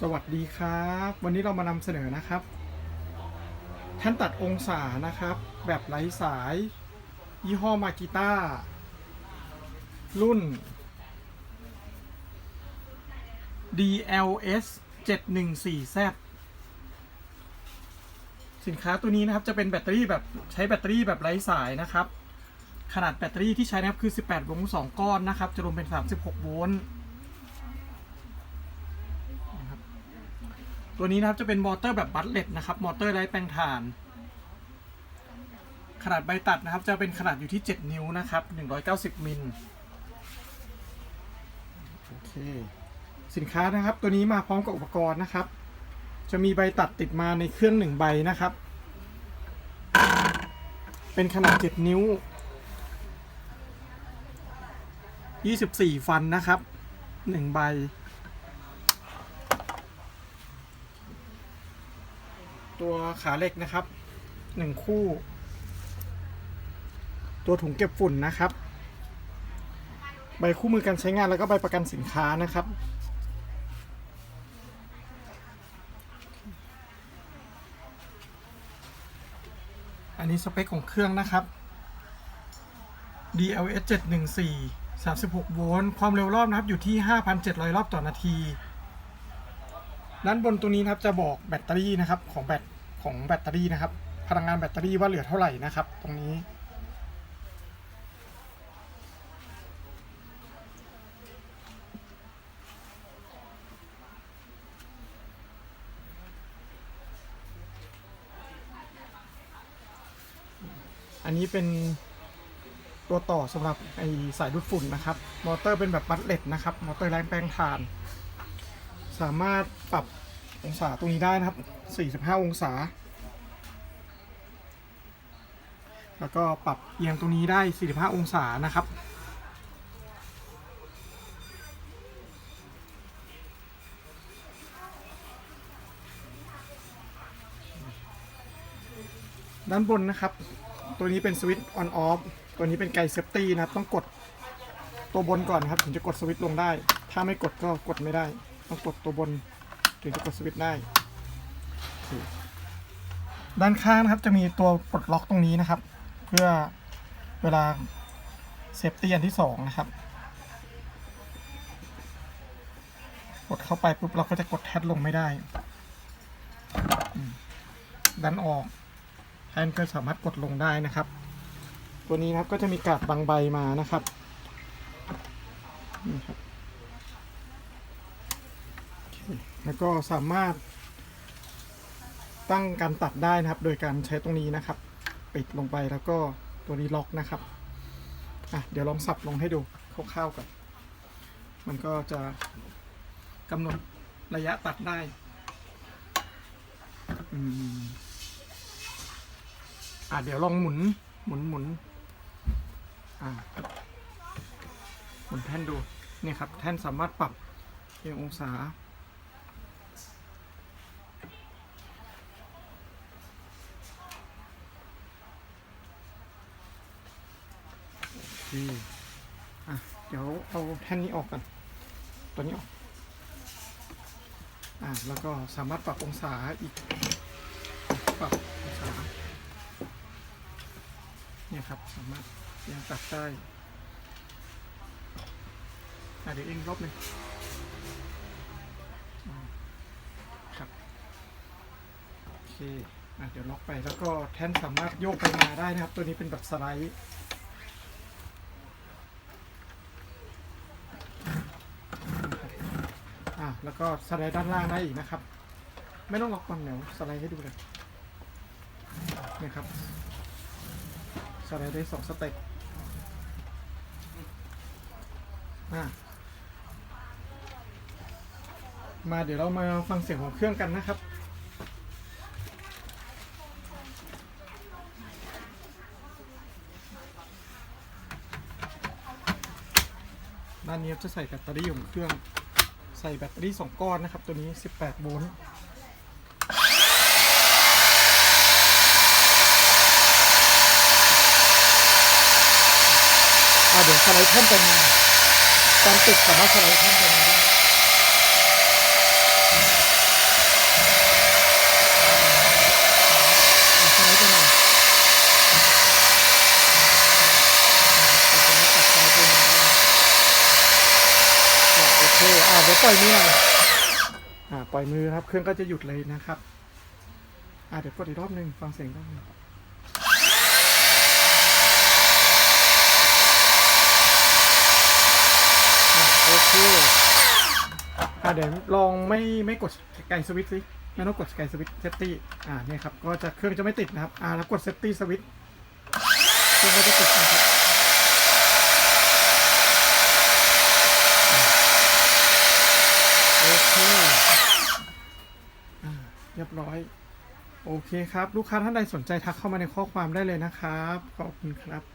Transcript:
สวัสดีครับ วันนี้เรามานำเสนอนะครับ แท่นตัดองศานะครับ แบบไร้สาย ยี่ห้อมากิต้า รุ่น DLS 714Z สินค้าตัวนี้นะครับจะเป็นแบตเตอรี่แบบใช้แบตเตอรี่แบบไร้สายนะครับ ขนาดแบตเตอรี่ที่ใช้นะครับคือ 18โวลต์2ก้อนนะครับ จะรวมเป็น 36 โวลต์ ตัวนี้นะครับจะเป็นมอเตอร์แบบบัตเลตนะครับมอเตอร์ไร้แปลงถ่าน ขนาดใบตัดนะครับ จะเป็นขนาดอยู่ที่ 7 นิ้วนะครับ 190 มิลโอเคสินค้านะครับตัวนี้มาพร้อมกับอุปกรณ์นะครับ จะมีใบตัดติดมาในเครื่องหนึ่งใบนะครับ เป็นขนาด 7 นิ้ว 24 ฟันนะครับ 1 ใบ ตัวขาเหล็กนะครับหนึ่งคู่ ตัวถุงเก็บฝุ่นนะครับ ใบคู่มือการใช้งานแล้วก็ใบประกันสินค้านะครับอันนี้สเปคของเครื่องนะครับ DLS 714 36 โวลต์ ความเร็วรอบนะครับอยู่ที่ 5,700 รอบต่อนาที ด้านบนตัวนี้นะครับจะบอกแบตเตอรี่นะครับของแบตของแบตเตอรี่นะครับ พลังงานแบตเตอรี่ว่าเหลือเท่าไหร่นะครับ ตรงนี้ อันนี้เป็นตัวต่อสำหรับไอสายดูดฝุ่นนะครับ มอเตอร์เป็นแบบบัตเล็ตนะครับ มอเตอร์แรงแปลงถ่าน สามารถปรับองศาตรงนี้ได้นะครับ 45 องศา แล้วก็ปรับเอียงตรงนี้ได้ 45 องศานะครับด้านบนนะครับ ตัวนี้เป็นสวิตช์ออนออฟ ตัวนี้เป็นไกเซฟตี้นะครับ ต้องกดตัวบนก่อนครับ ถึงจะกดสวิตช์ลงได้ ถ้าไม่กดก็กดไม่ได้ ต้องกดตัวบนถึงจะกดสวิตช์ได้ ด้านข้างนะครับจะมีตัวปลดล็อกตรงนี้นะครับ เพื่อเวลาเซฟตี้อันที่สองนะครับ กดเข้าไปปุ๊บเราก็จะกดแทดลงไม่ได้ ดันออกแทนก็สามารถกดลงได้นะครับ ตัวนี้นะครับก็จะมีกาดบางใบมานะครับนี่ครับ แล้วก็สามารถตั้งการตัดได้นะครับ โดยการใช้ตรงนี้นะครับ ปิดลงไปแล้วก็ตัวนี้ล็อกนะครับอะเดี๋ยวลองสับลงให้ดูคร่าวๆก่อนมันก็จะกำหนดระยะตัดได้อืมอะเดี๋ยวลองหมุนหมุนหมุนอ่าหมุนแท่นดูเนี่ยครับ แท่นสามารถปรับเอียงองศา อืมอะเดี๋ยวเอาแท่นนี้ออกกันตัวนี้ออกอะแล้วก็สามารถปรับองศาอีกปรับองศาเนี่ยครับสามารถยังตัดได้อะเดี๋ยวเองรอบหนึ่งครับโอเคอะเดี๋ยวล็อกไปแล้วก็แท่นสามารถโยกไปมาได้นะครับ ตัวนี้เป็นแบบสไลด์ อะ แล้วก็สไลด์ด้านล่างได้อีกนะครับ ไม่ต้องล็อกก่อนเดี๋ยวสไลด์ให้ดูเลยนี่ครับสไลด์ได้สองสเต็ปมาเดี๋ยวเรามาฟังเสียงของเครื่องกันนะครับด้านนี้จะใส่แบตเตอรี่ของเครื่อง ใส่แบตเตอรี่ 2 ก้อนนะครับ ตัวนี้ 18 โวลต์อ่าเดี๋ยวสไลด์แท่มไปมาตอนติดสามารถสไลด์แท่มไปมาได้ ปล่อยมือหน่อยอ่าปล่อยมือครับ เครื่องก็จะหยุดเลยนะครับ อ่าเดี๋ยวกดอีกรอบหนึ่งฟังเสียงรอบนึงอโอเคอ่าเดี๋ยวลองไม่ไม่กดไกลสวิตช์สิไม่ต้องกดไกลสวิตช์เซฟตี้อ่าเนี่ยครับ ก็จะเครื่องจะไม่ติดนะครับ อ่าแล้วกดเซฟตี้สวิตช์เครื่องก็จะติดนะครับ โอเคอ่าเรียบร้อย โอเคครับ ลูกค้าท่านใดสนใจทักเข้ามาในข้อความได้เลยนะครับ ขอบคุณครับ